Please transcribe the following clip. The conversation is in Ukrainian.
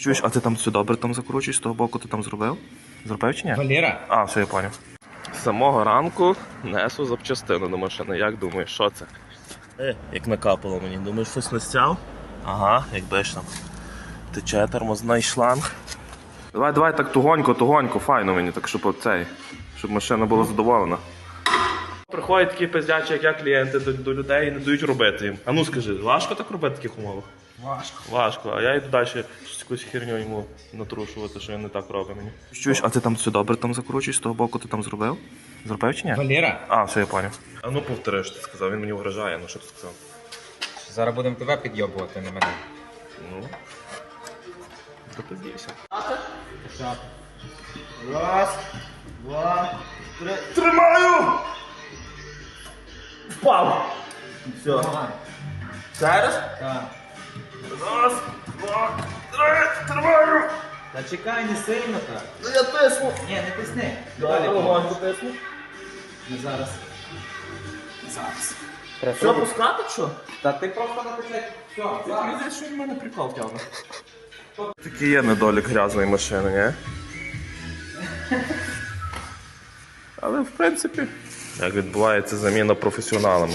Чуєш, а ти там все добре там закручуєш, з того боку ти там зробив? Зробив чи ні? Валера, А, все, я поняв. З самого ранку несу запчастину до машини. Як думаєш, що це? Е, як накапало мені. Думаєш, щось не стяв? Ага, як бачиш там. Тече тормозний шланг. Давай, давай так тугонько, тугонько, файно мені, так щоб оцей, щоб машина була задоволена. Приходять такі пиздячі, як я, клієнти до, до людей і не дають робити їм. А ну скажи, важко так робити в таких умовах? Важко. Важко, а я йду далі щось якусь херню йому натрушувати, що він не так робить мені. Чуєш, а ти там все добре там закручуєш, з того боку ти там зробив? Зробив чи ні? Валера, А, все, я поняв. А ну повтори, що ти сказав, він мені вражає, ну що ти сказав? зараз будемо тебе підйобувати, не мене. Ну. Допиздівся. Раз, два, три. Тримаю! Впав! Все. Зараз? Так. Раз, два, три, тримаю! Та чекай, не сильно так. Ну я тисну. Ні, не тисни. Далі. легонько тисну. Не зараз. Зараз. Що, пускати, що? Та ти просто натисни. Все, зараз. що в мене прикол тягне. Такий є недолік грязної машини, ні? Але в принципі, як відбувається заміна професіоналами.